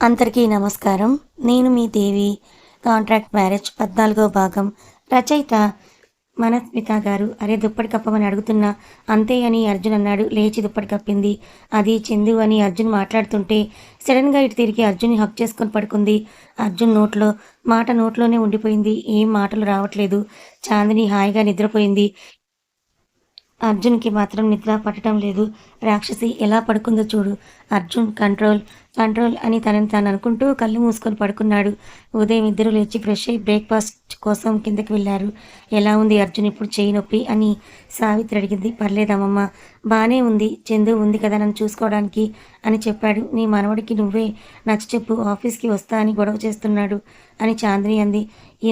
అందరికీ నమస్కారం. నేను మీ దేవి కాంట్రాక్ట్ మ్యారేజ్ పద్నాలుగో భాగం. రచయిత మనస్మిత గారు అరే దుప్పటి కప్పమని అడుగుతున్నా అంతే అని అర్జున్ అన్నాడు. లేచి దుప్పటి కప్పింది. అది చందు అని అర్జున్ మాట్లాడుతుంటే సడన్గా ఇటు తిరిగి అర్జున్ని హక్ చేసుకొని పడుకుంది. అర్జున్ నోట్లో మాట నోట్లోనే ఉండిపోయింది. ఏం మాటలు రావట్లేదు. చాందిని హాయిగా నిద్రపోయింది. అర్జున్కి మాత్రం నిద్ర పట్టడం లేదు. రాక్షసి ఎలా పడుకుందో చూడు. అర్జున్ కంట్రోల్ కంట్రోల్ అని తనని తాను అనుకుంటూ కళ్ళు మూసుకొని పడుకున్నాడు. ఉదయం ఇద్దరు లేచి ఫ్రెష్ అయ్యి బ్రేక్ఫాస్ట్ కోసం కిందకి వెళ్ళారు. ఎలా ఉంది అర్జున్ ఇప్పుడు చేయి నొప్పి అని సావిత్రి అడిగింది. పర్లేదమ్మమ్మ బాగానే ఉంది చందు ఉంది కదా నన్ను చూసుకోవడానికి అని చెప్పాడు. నీ మనవడికి నువ్వే నచ్చ చెప్పు ఆఫీస్కి వస్తా అని గొడవ చేస్తున్నాడు అని చాందిని అంది.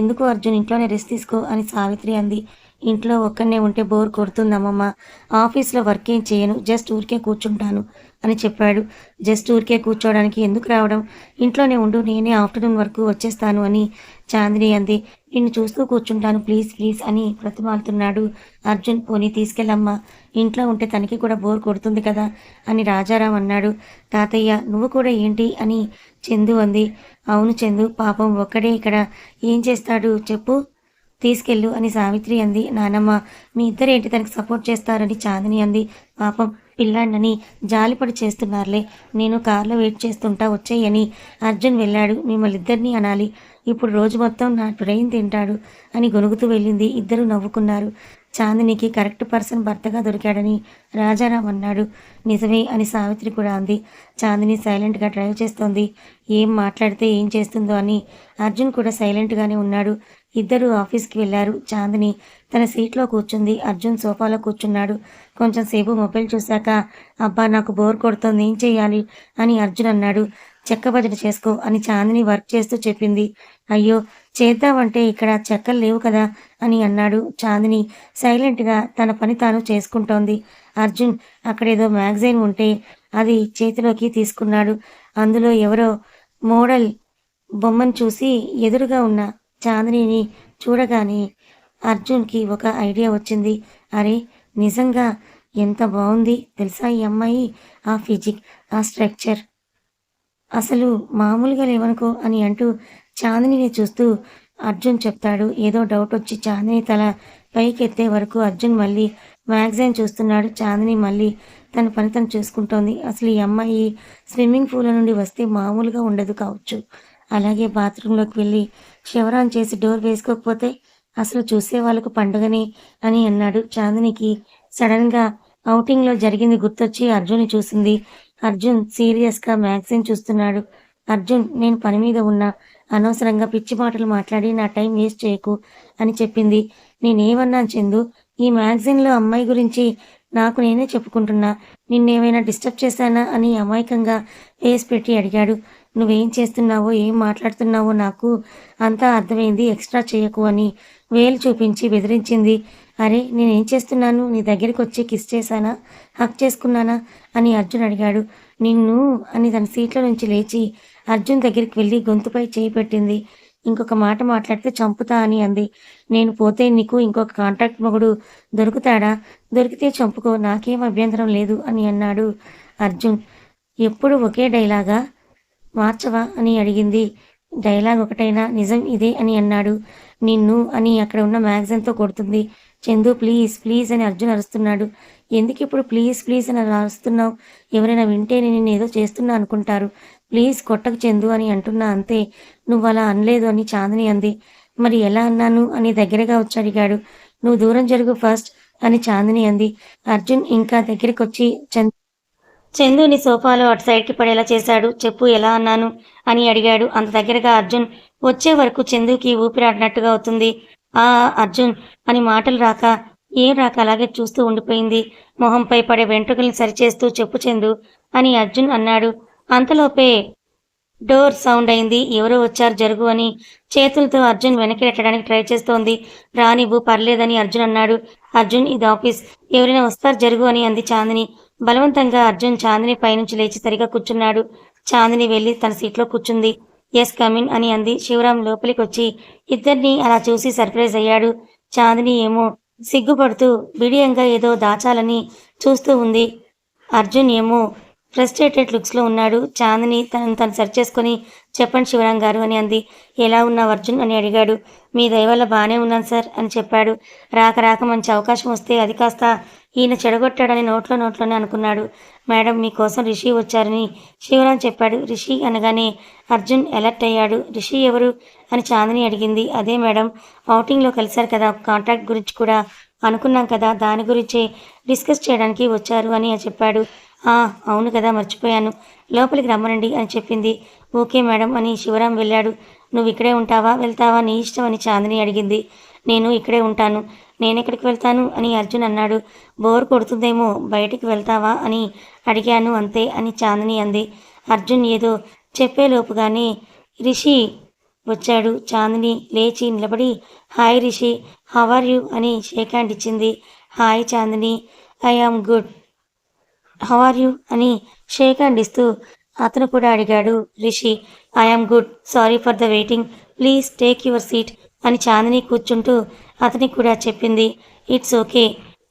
ఎందుకు అర్జున్ ఇంట్లోనే రెస్ట్ తీసుకో అని సావిత్రి అంది. ఇంట్లో ఒక్కనే ఉంటే బోర్ కొడుతుందమ్మమ్మ ఆఫీస్లో వర్క్ ఏం చేయను జస్ట్ ఊరికే కూర్చుంటాను. అని చెప్పాడు. జస్ట్ ఊరికే కూర్చోవడానికి ఎందుకు రావడం? ఇంట్లోనే ఉండు నేనే ఆఫ్టర్నూన్ వరకు వచ్చేస్తాను అని చాందిని అంది. నిన్ను చూస్తూ కూర్చుంటాను ప్లీజ్ ప్లీజ్ అని ప్రతిమాలుతున్నాడు అర్జున్ పోనీ తీసుకెళ్ళమ్మా. ఇంట్లో ఉంటే తనకి కూడా బోర్ కొడుతుంది కదా అని రాజారాం అన్నాడు. తాతయ్య నువ్వు కూడా ఏంటి అని చందు అంది. అవును చందు పాపం ఒక్కడే ఇక్కడ. ఏం చేస్తాడు చెప్పు. తీసుకెళ్ళు అని సావిత్రి అంది. నానమ్మ మీ ఇద్దరేంటి తనకి సపోర్ట్ చేస్తారని చాందిని అంది. పాపం పిల్లాడినని జాలిపడి చేస్తున్నారులే. నేను కార్లో వెయిట్ చేస్తుంటా వచ్చేయని. అర్జున్ వెళ్ళాడు. మిమ్మల్ని ఇద్దరిని అనాలి. ఇప్పుడు రోజు మొత్తం నా బ్రెయిన్ తింటాడు అని గొనుగుతూ వెళ్ళింది. ఇద్దరు నవ్వుకున్నారు. చాందినికి కరెక్ట్ పర్సన్ భర్తగా దొరికాడని రాజారాం అన్నాడు. నిజమే అని సావిత్రి కూడా అంది. చాందిని సైలెంట్గా డ్రైవ్ చేస్తోంది. ఏం మాట్లాడితే ఏం చేస్తుందో అని అర్జున్ కూడా సైలెంట్గానే ఉన్నాడు. ఇద్దరు ఆఫీస్కి వెళ్ళారు చాందిని తన సీట్లో కూర్చుంది. అర్జున్ సోఫాలో కూర్చున్నాడు. కొంచెం సేపు మొబైల్ చూశాక అబ్బా నాకు బోర్ కొడుతోంది. ఏం చేయాలి అని అర్జున్ అన్నాడు. చెక్క భజన చేసుకో అని చాందిని వర్క్ చేస్తూ చెప్పింది. అయ్యో చేద్దామంటే ఇక్కడ చెక్కలు లేవు కదా? అని అన్నాడు చాందిని. సైలెంట్గా తన పని తాను చేసుకుంటోంది. అర్జున్ అక్కడేదో మ్యాగజైన్ ఉంటే అది చేతిలోకి తీసుకున్నాడు. అందులో ఎవరో మోడల్ బొమ్మను చూసి ఎదురుగా ఉన్న చాందినిని చూడగానే అర్జున్కి ఒక ఐడియా వచ్చింది. అరే నిజంగా ఎంత బాగుంది తెలుసా ఈ అమ్మాయి? ఆ ఫిజిక్ ఆ స్ట్రక్చర్. అసలు మామూలుగా లేవనుకో అని అంటూ చాందినిని చూస్తూ అర్జున్ చెప్తాడు. ఏదో డౌట్ వచ్చి చాందిని తల పైకెత్తే వరకు అర్జున్ మళ్ళీ మ్యాగజైన్ చూస్తున్నాడు. చాందిని మళ్ళీ తన పని తను చూసుకుంటోంది. అసలు ఈ అమ్మాయి స్విమ్మింగ్ పూల్ నుండి వస్తే మామూలుగా ఉండదు కావచ్చు. అలాగే బాత్రూంలోకి వెళ్ళి శవరాన్ చేసి డోర్ వేసుకోకపోతే అసలు చూసే వాళ్ళకు పండుగనే అని అన్నాడు చాందినికి. సడన్గా అవుటింగ్లో జరిగింది గుర్తొచ్చి అర్జున్ని చూసింది. అర్జున్ సీరియస్గా మ్యాగజైన్ చూస్తున్నాడు. అర్జున్ నేను పని మీద ఉన్నా. అనవసరంగా పిచ్చి మాటలు మాట్లాడి నా టైం వేస్ట్ చేయకు అని చెప్పింది. నేనేమన్నాను చందు ఈ మ్యాగజైన్లో అమ్మాయి గురించి నాకు నేనే చెప్పుకుంటున్నా. నిన్నేమైనా డిస్టర్బ్ చేశానా అని అమాయకంగా వేసి పెట్టి అడిగాడు. నువ్వేం చేస్తున్నావో ఏం మాట్లాడుతున్నావో నాకు అంతా అర్థమైంది. ఎక్స్ట్రా చేయకు అని వేలు చూపించి బెదిరించింది. అరే నేనేం చేస్తున్నాను? నీ దగ్గరికి వచ్చి కిస్ చేశానా? హక్ చేసుకున్నానా? అని అర్జున్ అడిగాడు. నిన్ను అని తన సీట్లో నుంచి లేచి అర్జున్ దగ్గరికి వెళ్ళి గొంతుపై చేయి పెట్టింది. ఇంకొక మాట మాట్లాడితే చంపుతా అని అంది. నేను పోతే నీకు ఇంకొక కాంట్రాక్ట్ మొగుడు దొరుకుతాడా? దొరికితే చంపుకో నాకేం అభ్యంతరం లేదు అని అన్నాడు అర్జున్. ఎప్పుడు ఒకే డైలాగా? మార్చవా అని అడిగింది. డైలాగ్ ఒకటైనా నిజం ఇదే అని అన్నాడు. నిన్ను అని అక్కడ ఉన్న మ్యాగజైన్తో కొడుతుంది. చందు ప్లీజ్ ప్లీజ్ అని అర్జున్ అరుస్తున్నాడు. ఎందుకు ఇప్పుడు ప్లీజ్ ప్లీజ్ అని అరుస్తున్నావు? ఎవరైనా వింటే నేను ఏదో చేస్తున్నా అనుకుంటారు. ప్లీజ్ కొట్టకు చందు అని అంటున్నా అంతే. నువ్వు అలా అనలేదు అని చాందిని అంది. మరి ఎలా అన్నాను అని దగ్గరగా వచ్చి అడిగాడు. నువ్వు దూరం జరుగు ఫస్ట్ అని చాందిని అంది. అర్జున్ ఇంకా దగ్గరికి వచ్చి చందు చందుని సోఫాలో అటు సైడ్కి పడేలా చేశాడు. చెప్పు ఎలా అన్నాను? అని అడిగాడు. అంత దగ్గరగా అర్జున్ వచ్చే వరకు చందుకి ఊపిరాడినట్టుగా అవుతుంది. ఆ అర్జున్ అని మాటలు రాక ఏం రాక అలాగే చూస్తూ ఉండిపోయింది. మొహంపై పడే వెంట్రుకల్ని సరిచేస్తూ చెప్పు చందు అని అర్జున్ అన్నాడు. అంతలోపే డోర్ సౌండ్ అయింది. ఎవరో వచ్చారు జరుగు అని. చేతులతో అర్జున్ వెనక్కి ట్రై చేస్తోంది. రానివ్వు పర్లేదని అర్జున్ అన్నాడు. అర్జున్ ఇది ఆఫీస్. ఎవరైనా వస్తారు జరుగు అని అంది చాందిని. బలవంతంగా అర్జున్ చాందిని పైనుంచి లేచి సరిగా కూర్చున్నాడు. చాందిని వెళ్ళి తన సీట్లో కూర్చుంది. ఎస్ కమిన్ అని అంది. శివరాం లోపలికి వచ్చి ఇద్దరిని అలా చూసి సర్ప్రైజ్ అయ్యాడు. చాందిని ఏమో సిగ్గుపడుతూ బిడియంగా ఏదో దాచాలని చూస్తూ ఉంది. అర్జున్ ఏమో ఫ్రస్ట్రేటెడ్ లుక్స్లో ఉన్నాడు. చాందిని తనను తను సరి చేసుకొని చెప్పండి శివరాం గారు అని అంది. ఎలా ఉన్నావు అర్జున్ అని అడిగాడు. మీ దయ వల్ల బాగానే ఉన్నాను సార్ అని చెప్పాడు. రాక రాక మంచి అవకాశం వస్తే అది కాస్త ఈయన చెడగొట్టాడని నోట్లో నోట్లోనే అనుకున్నాడు. మేడం మీకోసం రిషి వచ్చారని శివరాం చెప్పాడు. రిషి అనగానే అర్జున్ అలర్ట్ అయ్యాడు. రిషి ఎవరు అని చాందిని అడిగింది. అదే మేడం ఔటింగ్లో కలిశారు కదా. కాంట్రాక్ట్ గురించి కూడా అనుకున్నాం కదా. దాని గురించే డిస్కస్ చేయడానికి వచ్చారు అని చెప్పాడు. అవును కదా మర్చిపోయాను. లోపలికి రమ్మనండి అని చెప్పింది. ఓకే మేడం అని శివరాం వెళ్ళాడు. నువ్వు ఇక్కడే ఉంటావా? వెళ్తావా? నీ ఇష్టం అని చాందిని అడిగింది. నేను ఇక్కడే ఉంటాను. నేనెక్కడికి వెళ్తాను? అని అర్జున్ అన్నాడు. బోర్ కొడుతుందేమో బయటికి వెళ్తావా? అని అడిగాను అంతే అని చాందిని అంది. అర్జున్ ఏదో చెప్పేలోపుగానే రిషి వచ్చాడు. చాందిని లేచి నిలబడి hi Rishi how are you? అని షేక్ హ్యాండ్ ఇచ్చింది. Hi Chandini I am good. How are you అని షేక్ హ్యాండ్ ఇస్తూ అతను కూడా అడిగాడు Rishi I am good sorry for the waiting please take your seat అని చాందిని కూర్చుంటూ అతనికి కూడా చెప్పింది it's okay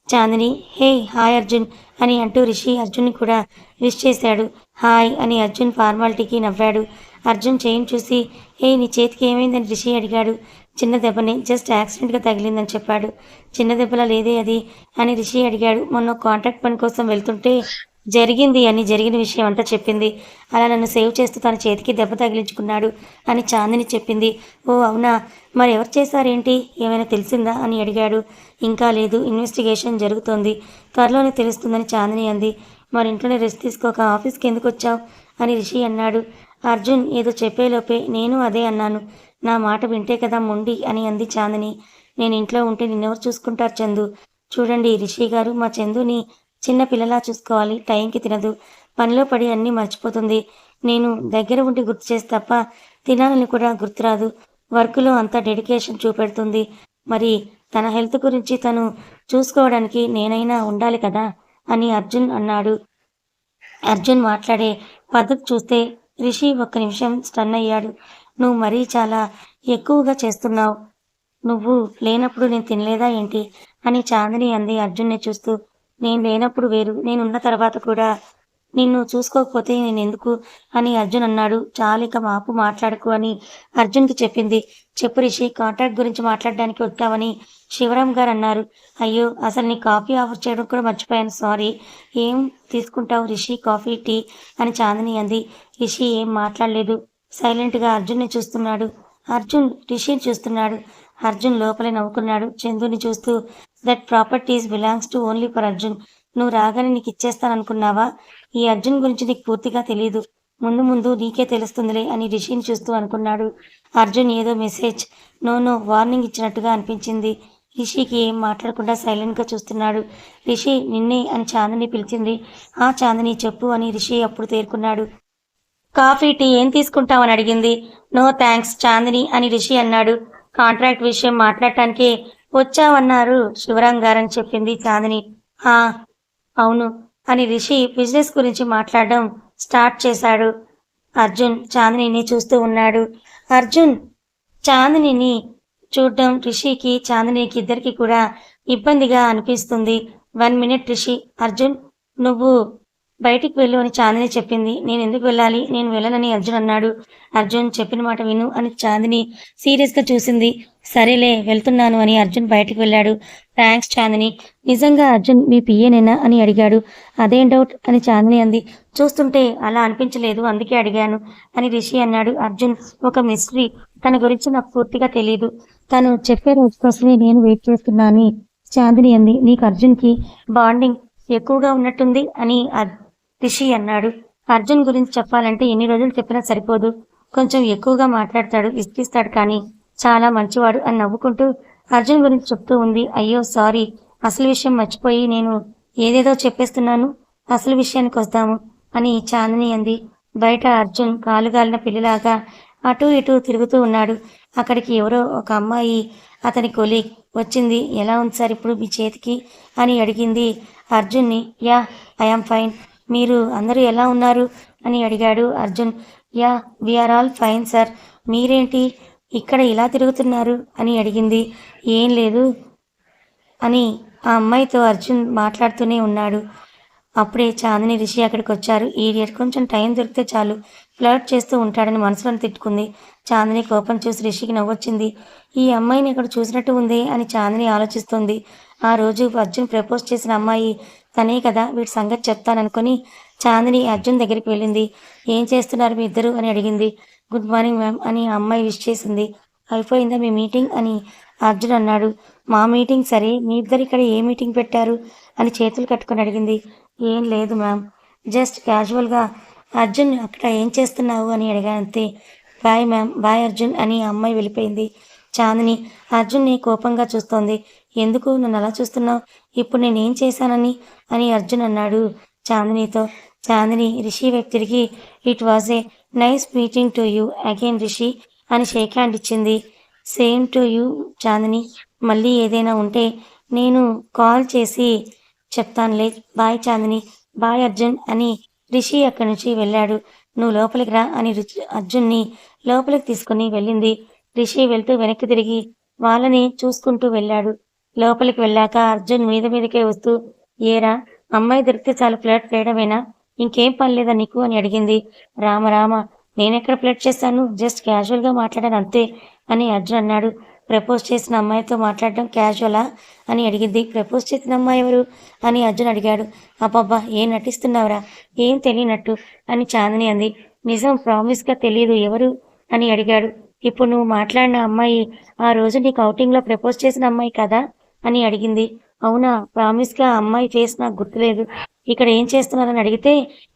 Chandini hey hi Arjun అని అంటూ రిషి అర్జున్ని కూడా విష్ చేశాడు. హాయ్ అని అర్జున్ ఫార్మాలిటీకి నవ్వాడు. అర్జున్ చేయిని చూసి ఏ నీ చేతికి ఏమైందని రిషి అడిగాడు. చిన్న దెబ్బని జస్ట్ యాక్సిడెంట్గా తగిలిందని చెప్పాడు. చిన్న దెబ్బలా లేదే అది? అని రిషి అడిగాడు. మొన్న కాంట్రాక్ట్ పని కోసం వెళ్తుంటే జరిగింది అని జరిగిన విషయం అంతా చెప్పింది. అలా నన్ను సేవ్ చేస్తూ తన చేతికి దెబ్బ తగిలించుకున్నాడు అని చాందిని చెప్పింది. ఓ అవునా? మరి ఎవరు చేశారేంటి? ఏమైనా తెలిసిందా? అని అడిగాడు. ఇంకా లేదు ఇన్వెస్టిగేషన్ జరుగుతోంది. త్వరలోనే తెలుస్తుందని చాందిని అంది. మరి ఇంట్లోనే రెస్ట్ తీసుకోక ఆఫీస్కి ఎందుకు వచ్చావు? అని రిషి అన్నాడు. అర్జున్ ఏదో చెప్పేలోపే నేను అదే అన్నాను. నా మాట వింటే కదా మొండి అని అంది చాందిని. నేను ఇంట్లో ఉంటే నిన్నెవరు చూసుకుంటారు చందు? చూడండి రిషి గారు మా చందుని చిన్న పిల్లలా చూసుకోవాలి టైంకి తినదు. పనిలో పడి అన్నీ మర్చిపోతుంది. నేను దగ్గర ఉండి గుర్తు చేసి తప్ప తినాలని కూడా గుర్తురాదు. వర్క్లో అంత డెడికేషన్ చూపెడుతుంది. మరి తన హెల్త్ గురించి తను చూసుకోవడానికి నేనైనా ఉండాలి కదా? అని అర్జున్ అన్నాడు. అర్జున్ మాట్లాడే పద్ధతి చూస్తే రిషి ఒక్క నిమిషం స్టన్ అయ్యాడు. నువ్వు మరీ చాలా ఎక్కువగా చేస్తున్నావు. నువ్వు లేనప్పుడు నేను తినలేదా ఏంటి? అని చాందిని అంది అర్జున్ని చూస్తూ. నేను లేనప్పుడు వేరు. నేనున్న తర్వాత కూడా నిన్ను చూసుకోకపోతే నేను ఎందుకు? అని అర్జున్ అన్నాడు. చాలిక మాపు మాట్లాడకు అని అర్జున్కి చెప్పింది. చెప్పు రిషి కాంట్రాక్ట్ గురించి మాట్లాడడానికి వచ్చావని శివరాం గారు అన్నారు. అయ్యో అసలు నీ కాఫీ ఆఫర్ చేయడం కూడా మర్చిపోయాను. సారీ. ఏం తీసుకుంటావు రిషి? Coffee tea? అని చాందిని అంది. రిషి ఏం మాట్లాడలేదు. సైలెంట్గా అర్జున్ని చూస్తున్నాడు. అర్జున్ రిషిని చూస్తున్నాడు. అర్జున్ లోపలే నవ్వుకున్నాడు. చందుని చూస్తూ that properties belongs to only for Arjun. నువ్వు రాగానే నీకు ఇచ్చేస్తాననుకున్నావా? ఈ అర్జున్ గురించి నీకు పూర్తిగా తెలియదు ముందు ముందు నీకే తెలుస్తుందిలే అని రిషిని చూస్తూ అనుకున్నాడు. అర్జున్ ఏదో మెసేజ్ నో నో వార్నింగ్ ఇచ్చినట్టుగా అనిపించింది. రిషికి ఏం మాట్లాడకుండా సైలెంట్గా చూస్తున్నాడు. రిషి నిన్నే అని చాందిని పిలిచింది. ఆ చాందిని చెప్పు అని రిషి అప్పుడు తేరుకున్నాడు. కాఫీ టీ ఏం తీసుకుంటామని అడిగింది. నో థ్యాంక్స్ చాందిని అని రిషి అన్నాడు. కాంట్రాక్ట్ విషయం మాట్లాడటానికి వచ్చావన్నారు శివరాం గారని చెప్పింది చాందిని. ఆ అవును అని రిషి బిజినెస్ గురించి మాట్లాడడం స్టార్ట్ చేశాడు. అర్జున్ చాందినిని చూస్తూ ఉన్నాడు. అర్జున్ చాందినిని చూడడం రిషికి చాందినికి ఇద్దరికి కూడా ఇబ్బందిగా అనిపిస్తుంది. వన్ మినిట్ రిషి అర్జున్ నువ్వు బయటికి వెళ్ళు అని చాందిని చెప్పింది. నేను ఎందుకు వెళ్ళాలి? నేను వెళ్ళనని అర్జున్ అన్నాడు. అర్జున్ చెప్పిన మాట విను అని చాందిని సీరియస్గా చూసింది. సరేలే వెళ్తున్నాను అని అర్జున్ బయటికి వెళ్ళాడు. థ్యాంక్స్ చాందిని. నిజంగా అర్జున్ మీ పిఏనేనా అని అడిగాడు. అదేం డౌట్ అని చాందిని అంది. చూస్తుంటే అలా అనిపించలేదు అందుకే అడిగాను అని రిషి అన్నాడు. అర్జున్ ఒక మిస్టరీ తన గురించి నాకు పూర్తిగా తెలియదు తను చెప్పే రోజు కోసమే నేను వెయిట్ చేస్తున్నాను చాందిని అంది. నీకు అర్జున్కి బాండింగ్ ఎక్కువగా ఉన్నట్టుంది అని అర్- రిషి అన్నాడు. అర్జున్ గురించి చెప్పాలంటే ఎన్ని రోజులు చెప్పినా సరిపోదు. కొంచెం ఎక్కువగా మాట్లాడతాడు ఇస్తాడు కానీ చాలా మంచివాడు అని నవ్వుకుంటూ అర్జున్ గురించి చెప్తూ ఉంది. అయ్యో సారీ. అసలు విషయం మర్చిపోయి నేను ఏదేదో చెప్పేస్తున్నాను. అసలు విషయానికి వస్తాము అని చాందని అంది. బయట అర్జున్ కాలుగాలిన పిల్లిలాగా అటు ఇటు తిరుగుతూ ఉన్నాడు. అక్కడికి ఎవరో ఒక అమ్మాయి అతని కొలి వచ్చింది. ఎలా ఉంది సార్ ఇప్పుడు మీ చేతికి? అని అడిగింది అర్జున్ని. Yeah I am fine. మీరు అందరూ ఎలా ఉన్నారు? అని అడిగాడు Arjun. Yeah we are all fine sir. మీరేంటి ఇక్కడ ఇలా తిరుగుతున్నారు? అని అడిగింది. ఏం లేదు అని ఆ అమ్మాయితో అర్జున్ మాట్లాడుతూనే ఉన్నాడు. అప్పుడే చాందిని రిషి అక్కడికి వచ్చారు. ఈడియట్ కొంచెం టైం దొరికితే చాలు. ఫ్లర్ట్ చేస్తూ ఉంటాడని మనసులో తిట్టుకుంది. చాందిని కోపం చూసి రిషికి నవ్వొచ్చింది. ఈ అమ్మాయిని ఇక్కడ చూసినట్టు ఉంది అని చాందిని ఆలోచిస్తుంది. ఆ రోజు అర్జున్ ప్రపోజ్ చేసిన అమ్మాయి తనే కదా వీటి సంగతి చెప్తాననుకుని చాందిని అర్జున్ దగ్గరికి వెళ్ళింది. ఏం చేస్తున్నారు మీ ఇద్దరు? అని అడిగింది. గుడ్ మార్నింగ్ మ్యామ్ అని ఆ అమ్మాయి విష్ చేసింది. అయిపోయిందా మీ మీటింగ్? అని అర్జున్ అన్నాడు. మా మీటింగ్ సరే మీ ఇద్దరు ఇక్కడ ఏ మీటింగ్ పెట్టారు? అని చేతులు కట్టుకొని అడిగింది. ఏం లేదు మ్యామ్. జస్ట్ క్యాజువల్గా అర్జున్ అక్కడ ఏం చేస్తున్నావు? అని అడిగానంతే బాయ్ మ్యామ్ బాయ్ అర్జున్ అని అమ్మాయి వెళ్ళిపోయింది. చాందిని అర్జున్ని కోపంగా చూస్తోంది. ఎందుకు నన్ను అలా చూస్తున్నావు? ఇప్పుడు నేనేం చేశానని? అని అర్జున్ అన్నాడు. చాందినితో చాందిని రిషి వ్యక్తికి it was a nice meeting to you again Rishi అని షేక్ హ్యాండ్ ఇచ్చింది. Same to you Chandini. మళ్ళీ ఏదైనా ఉంటే నేను కాల్ చేసి చెప్తానులే. బాయ్ చాందిని. బాయ్ అర్జున్ అని రిషి అక్కడి నుంచి వెళ్ళాడు. నువ్వు లోపలికి రా అని రుచి- అర్జున్ని లోపలికి తీసుకుని వెళ్ళింది. రిషి వెళ్తూ వెనక్కి తిరిగి వాళ్ళని చూసుకుంటూ వెళ్ళాడు. లోపలికి వెళ్ళాక అర్జున్ మీద మీదకే వస్తూ ఏరా అమ్మాయి దొరికితే చాలు ఫ్లర్ట్ చేయడమేనా? ఇంకేం పని లేదా నీకు? అని అడిగింది. రామ రామ నేనెక్కడ ఫ్లర్ట్ చేస్తాను జస్ట్ క్యాజువల్గా మాట్లాడాను అంతే అని అర్జున్ అన్నాడు. ప్రపోజ్ చేసిన అమ్మాయితో మాట్లాడడం క్యాజువలా? అని అడిగింది. ప్రపోజ్ చేసిన అమ్మాయి ఎవరు? అని అర్జున్ అడిగాడు. అబ్బాబ్బా ఏం నటిస్తున్నావురా? ఏం తెలియనట్టు? అని చాందని అంది. నిజం ప్రామిస్గా తెలియదు ఎవరు? అని అడిగాడు. ఇప్పుడు నువ్వు మాట్లాడిన అమ్మాయి ఆ రోజు నీకు అవుటింగ్లో ప్రపోజ్ చేసిన అమ్మాయి కదా? అని అడిగింది. అవునా ప్రామిస్గా ఆ అమ్మాయి ఫేస్ నాకు గుర్తులేదు. ఇక్కడ ఏం చేస్తున్నారని అడిగితే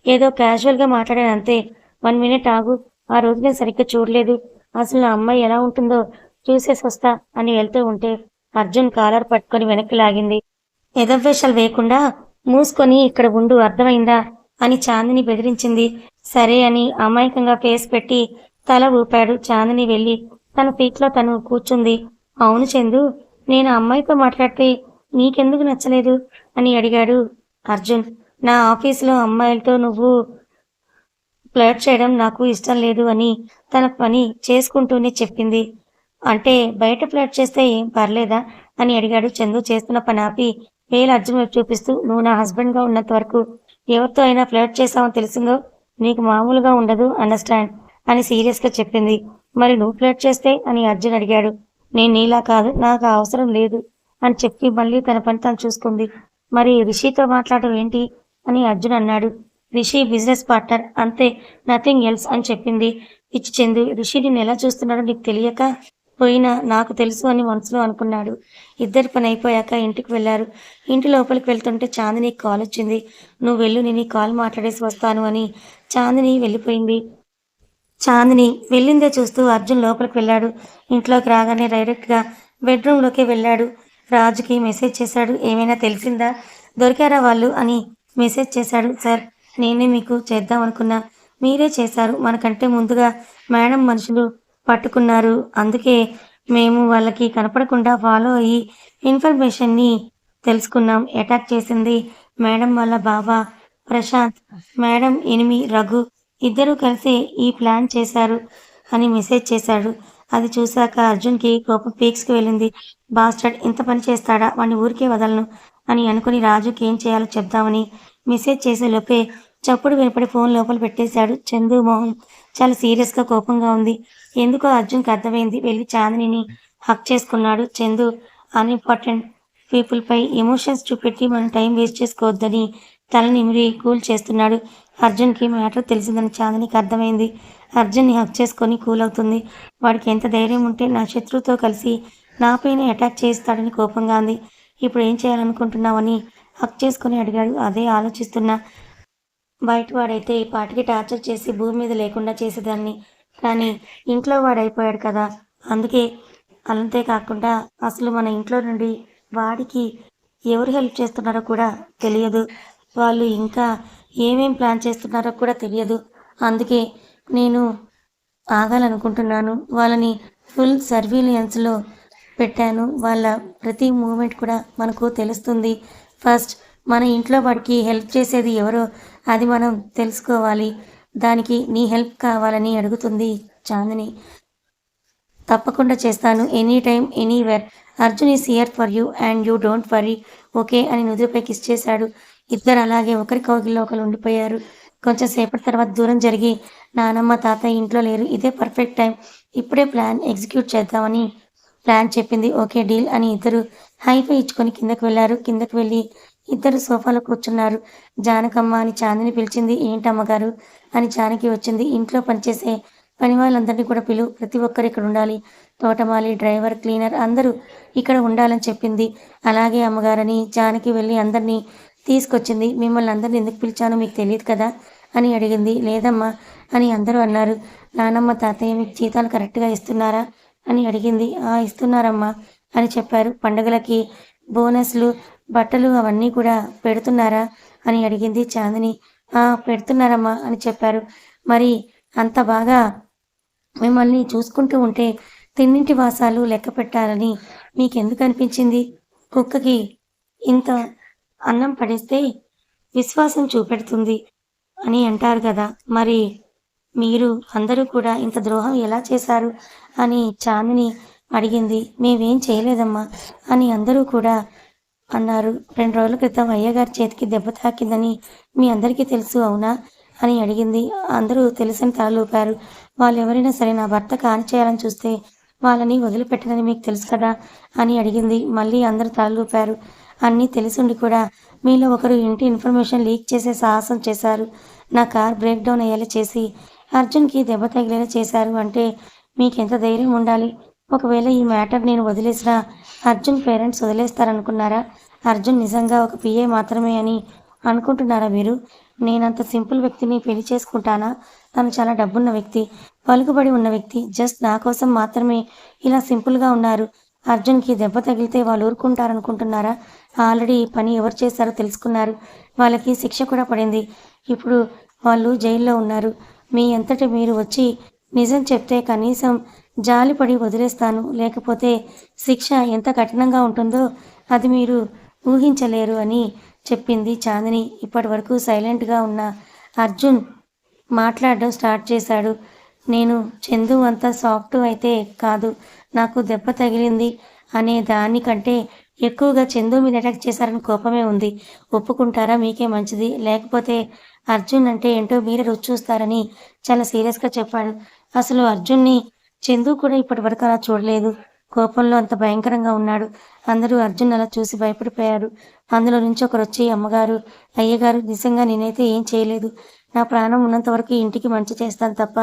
ఏదో క్యాజువల్గా మాట్లాడాను అంతే. వన్ మినిట్ ఆగు. ఆ రోజు నేను సరిగ్గా చూడలేదు. అసలు నా అమ్మాయి ఎలా ఉంటుందో చూసేసి వస్తా అని వెళ్తూ ఉంటే అర్జున్ కాలర్ పట్టుకొని వెనక్కి లాగింది. ఎదవేషాలు వేయకుండా మూసుకొని ఇక్కడ ఉండు అర్థమైందా? అని చాందిని బెదిరించింది. సరే అని అమాయకంగా ఫేస్ పెట్టి తల ఊపాడు చాందిని వెళ్ళి. తన సీట్లో తను కూర్చుంది. అవును చందు నేను అమ్మాయితో మాట్లాడితే నీకెందుకు నచ్చలేదు అని అడిగాడు అర్జున్. నా ఆఫీసులో అమ్మాయిలతో నువ్వు ఫ్లర్ట్ చేయడం నాకు ఇష్టం లేదు అని తన పని చేసుకుంటూనే చెప్పింది. అంటే బయట ఫ్లర్ట్ చేస్తే ఏం పర్లేదా అని అడిగాడు చందు. చేస్తున్న పని ఆపి వేలు అర్జున్ వైపు చూపిస్తూ నువ్వు నా హస్బెండ్గా ఉన్నంత వరకు ఎవరితో అయినా ఫ్లర్ట్ చేసావని తెలిసిందో నీకు మామూలుగా ఉండదు అండర్స్టాండ్ అని సీరియస్గా చెప్పింది. మరి నువ్వు ఫ్లర్ట్ చేస్తే అని అర్జున్ అడిగాడు. నేను నీలా కాదు నాకు అవసరం లేదు అని చెప్పి మళ్ళీ తన పని తను చూసుకుంది. మరి రిషితో మాట్లాడడం ఏంటి అని అర్జున్ అన్నాడు. రిషి బిజినెస్ పార్ట్నర్ అంతే నథింగ్ ఎల్స్ అని చెప్పింది. పిచ్చి చెందు రిషి నిన్ను ఎలా చూస్తున్నాడో నీకు తెలియక పోయినా నాకు తెలుసు అని మనసులో అనుకున్నాడు. ఇద్దరి పని అయిపోయాక ఇంటికి వెళ్ళారు. ఇంటి లోపలికి వెళ్తుంటే చాందిని కాల్ వచ్చింది. నువ్వు వెళ్ళు నేను కాల్ మాట్లాడేసి వస్తాను అని చాందిని వెళ్ళిపోయింది. చాందిని వెళ్ళిందే చూస్తూ అర్జున్ లోపలికి వెళ్ళాడు. ఇంట్లోకి రాగానే డైరెక్ట్గా బెడ్రూమ్లోకి వెళ్ళాడు. రాజుకి మెసేజ్ చేశాడు. ఏమైనా తెలిసిందా? దొరికారా వాళ్ళు? అని మెసేజ్ చేశాడు. సార్ నేనే మీకు చేద్దాం అనుకున్నా. మీరే చేశారు. మనకంటే ముందుగా మేడం మనుషులు పట్టుకున్నారు. అందుకే మేము వాళ్ళకి కనపడకుండా ఫాలో అయ్యి ఇన్ఫర్మేషన్ని తెలుసుకున్నాం. అటాక్ చేసింది మేడం వాళ్ళ బాబా ప్రశాంత్. మేడం ఎనిమి రఘు ఇద్దరూ కలిసి ఈ ప్లాన్ చేశారు అని మెసేజ్ చేశాడు. అది చూశాక అర్జున్కి కోపం పీక్స్కి వెళ్ళింది. బాస్టర్డ్ ఇంత పని చేస్తాడా? వాడిని ఊరికే వదలను అని అనుకుని రాజుకి ఏం చేయాలో చెప్దామని మెసేజ్ చేసే లోపే చప్పుడు వినపడి ఫోన్ లోపల పెట్టేశాడు చందు మోహన్ చాలా సీరియస్గా కోపంగా ఉంది. ఎందుకో అర్జున్కి అర్థమైంది. వెళ్ళి చాందిని హక్ చేసుకున్నాడు చందు. అన్ఇంపార్టెంట్ పీపుల్పై ఎమోషన్స్ చూపెట్టి మనం టైం వేస్ట్ చేసుకోవద్దని తల నిమిరి కూల్ చేస్తున్నాడు. అర్జున్కి మ్యాటర్ తెలిసిందని చాందనికి అర్థమైంది. అర్జున్ని హక్ చేసుకొని కూల్ అవుతుంది. వాడికి ఎంత ధైర్యం ఉంటే నా శత్రువుతో కలిసి నాపైన అటాక్ చేస్తాడని కోపంగా ఉంది. ఇప్పుడు ఏం చేయాలనుకుంటున్నావని హక్ చేసుకొని అడిగాడు. అదే ఆలోచిస్తున్నా. బయట వాడైతే ఈ పాటికి టార్చర్ చేసి భూమి మీద లేకుండా చేసేదాన్ని. కానీ ఇంట్లో వాడైపోయాడు కదా. అందుకే అంతే కాకుండా అసలు మన ఇంట్లో నుండి వాడికి ఎవరు హెల్ప్ చేస్తున్నారో కూడా తెలియదు. వాళ్ళు ఇంకా ఏమేం ప్లాన్ చేస్తున్నారో కూడా తెలియదు. అందుకే నేను ఆగాలనుకుంటున్నాను. వాళ్ళని ఫుల్ సర్వీలియన్స్లో పెట్టాను. వాళ్ళ ప్రతి మూమెంట్ కూడా మనకు తెలుస్తుంది. ఫస్ట్ మన ఇంట్లో వాడికి హెల్ప్ చేసేది ఎవరో అది మనం తెలుసుకోవాలి. దానికి నీ హెల్ప్ కావాలని అడుగుతుంది చాందిని. తప్పకుండా చేస్తాను. Any time anywhere Arjun is here for you and you don't worry. Okay అని నుదురుపై కిస్ చేశాడు. ఇద్దరు అలాగే ఒకరి కౌగిల్లో ఒకరు ఉండిపోయారు. కొంచెం సేపటి తర్వాత దూరం జరిగి నానమ్మ తాతయ్య ఇంట్లో లేరు. ఇదే పర్ఫెక్ట్ టైం ఇప్పుడే ప్లాన్ ఎగ్జిక్యూట్ చేద్దామని ప్లాన్ చెప్పింది. ఓకే డీల్ అని ఇద్దరు హైఫై ఇచ్చుకొని కిందకు వెళ్ళారు. కిందకు వెళ్ళి ఇద్దరు సోఫాలో కూర్చున్నారు. జానకమ్మ అని చాందిని పిలిచింది. ఏంటమ్మగారు? అని జానకి వచ్చింది. ఇంట్లో పనిచేసే పని వాళ్ళందరినీ కూడా పిలు. ప్రతి ఒక్కరు ఇక్కడ ఉండాలి. తోటమాలి డ్రైవర్ క్లీనర్ అందరూ ఇక్కడ ఉండాలని చెప్పింది. అలాగే అమ్మగారని జానకి వెళ్ళి అందరినీ తీసుకొచ్చింది. మిమ్మల్ని అందరిని ఎందుకు పిలిచానో మీకు తెలియదు కదా? అని అడిగింది. లేదమ్మా అని అందరూ అన్నారు. నానమ్మ తాతయ్య మీకు జీతాలు కరెక్ట్గా ఇస్తున్నారా? అని అడిగింది. ఆ ఇస్తున్నారమ్మా అని చెప్పారు. పండుగలకి బోనస్లు బట్టలు అవన్నీ కూడా పెడుతున్నారా? అని అడిగింది చాందిని. ఆ పెడుతున్నారమ్మా అని చెప్పారు. మరి అంత బాగా మిమ్మల్ని చూసుకుంటూ ఉంటే తిన్నింటి వాసాలు లెక్క పెట్టాలని మీకెందుకు అనిపించింది? కుక్కకి ఇంత అన్నం పడేస్తే విశ్వాసం చూపెడుతుంది అని అంటారు కదా. మరి మీరు అందరూ కూడా ఇంత ద్రోహం ఎలా చేశారు అని చాందిని అడిగింది. మేమేం చేయలేదమ్మా అని అందరూ కూడా అన్నారు. రెండు రోజుల క్రితం అయ్యగారి చేతికి దెబ్బ తాకిందని మీ అందరికీ తెలుసు అవునా? అని అడిగింది. అందరూ తెలిసిన తలలూపారు. వాళ్ళు ఎవరైనా సరే నా భర్త కాని చేయాలని చూస్తే వాళ్ళని వదిలిపెట్టనని మీకు తెలుసు కదా? అని అడిగింది. మళ్ళీ అందరూ తలలూపారు. అన్నీ తెలిసిండి కూడా. మీలో ఒకరు ఇంటి ఇన్ఫర్మేషన్ లీక్ చేసే సాహసం చేశారు. నా కార్ బ్రేక్ డౌన్ అయ్యేలా చేసి అర్జున్కి దెబ్బ తగిలేలా చేశారు అంటే మీకెంత ధైర్యం ఉండాలి? ఒకవేళ ఈ మ్యాటర్ నేను వదిలేసినా అర్జున్ పేరెంట్స్ వదిలేస్తారనుకున్నారా? అర్జున్ నిజంగా ఒక పిఏ మాత్రమే అని అనుకుంటున్నారా మీరు? నేనంత సింపుల్ వ్యక్తిని పెళ్ళి చేసుకుంటానా? తను చాలా డబ్బున్న వ్యక్తి పలుకుబడి ఉన్న వ్యక్తి జస్ట్ నా కోసం మాత్రమే ఇలా సింపుల్గా ఉన్నారు. అర్జున్కి దెబ్బ తగిలితే వాళ్ళు ఊరుకుంటారనుకుంటున్నారా? ఆల్రెడీ ఈ పని ఎవరు చేశారో తెలుసుకున్నారు. వాళ్ళకి శిక్ష కూడా పడింది. ఇప్పుడు వాళ్ళు జైల్లో ఉన్నారు. మీ అంతటి మీరు వచ్చి నిజం చెప్తే కనీసం జాలిపడి వదిలేస్తాను. లేకపోతే శిక్ష ఎంత కఠినంగా ఉంటుందో అది మీరు ఊహించలేరు అని చెప్పింది చాందిని. ఇప్పటి వరకు సైలెంట్గా ఉన్న అర్జున్ మాట్లాడడం స్టార్ట్ చేశాడు. నేను చందు అంత సాఫ్ట్ అయితే కాదు. నాకు దెబ్బ తగిలింది అనే దానికంటే ఎక్కువగా చందు మీద అటాక్ చేశారని కోపమే ఉంది. ఒప్పుకుంటారా? మీకే మంచిది. లేకపోతే అర్జున్ అంటే ఏంటో మీరే రుచి చూస్తారని చాలా సీరియస్గా చెప్పాడు. అసలు అర్జున్ని చందు కూడా ఇప్పటి వరకు అలా చూడలేదు. కోపంలో అంత భయంకరంగా ఉన్నాడు. అందరూ అర్జున్ అలా చూసి భయపడిపోయారు. అందులో నుంచి ఒకరు వచ్చి అమ్మగారు అయ్యగారు నిజంగా నేనైతే ఏం చేయలేదు. నా ప్రాణం ఉన్నంత వరకు ఇంటికి మంచి చేస్తాను తప్ప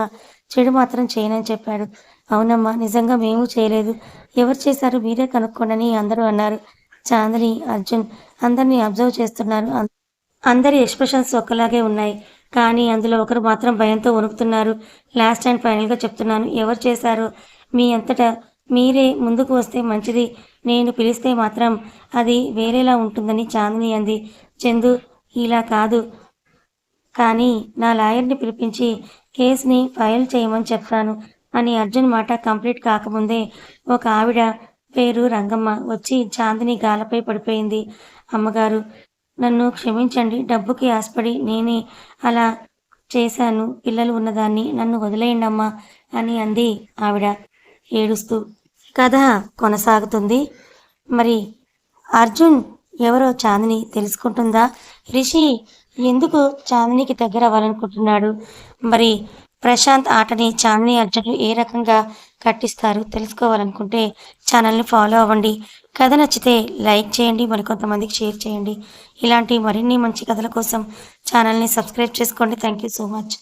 చెడు మాత్రం చేయనని చెప్పాడు. అవునమ్మా నిజంగా మేము చేయలేదు. ఎవరు చేశారు మీరే కనుక్కోండి అందరూ అన్నారు. చాందని అర్జున్ అందరినీ అబ్జర్వ్ చేస్తున్నారు. అందరి ఎక్స్ప్రెషన్స్ ఒక్కలాగే ఉన్నాయి. కానీ అందులో ఒకరు మాత్రం భయంతో వణుకుతున్నారు. లాస్ట్ అండ్ ఫైనల్గా చెప్తున్నాను ఎవరు చేశారు మీ అంతటా మీరే ముందుకు వస్తే మంచిది. నేను పిలిస్తే మాత్రం అది వేరేలా ఉంటుందని చాందిని అంది. చందు ఇలా కాదు. కానీ నా లాయర్ని పిలిపించి కేసుని ఫైల్ చేయమని చెప్పాను. అని అర్జున్ మాట కంప్లీట్ కాకముందే ఒక ఆవిడ పేరు రంగమ్మ వచ్చి చాందిని గాలపై పడిపోయింది. అమ్మగారు నన్ను క్షమించండి డబ్బుకి ఆశపడి నేనే అలా చేశాను. పిల్లలు ఉన్నదాన్ని నన్ను వదిలేయండి అమ్మా అని అంది ఆవిడ. ఏడుస్తూ కథ కొనసాగుతుంది. మరి అర్జున్ ఎవరో చాందిని తెలుసుకుంటుందా? రిషి ఎందుకు చాందినికి దగ్గర అవ్వాలనుకుంటున్నాడు మరి ప్రశాంత్ ఆటని చాందిని అర్జున్లు ఏ రకంగా కట్టిస్తారు తెలుసుకోవాలనుకుంటే ఛానల్ని ఫాలో అవ్వండి. కథ నచ్చితే లైక్ చేయండి మరికొంతమందికి షేర్ చేయండి. ఇలాంటి మరిన్ని మంచి కథల కోసం ఛానల్ని సబ్స్క్రైబ్ చేసుకోండి. Thank you so much.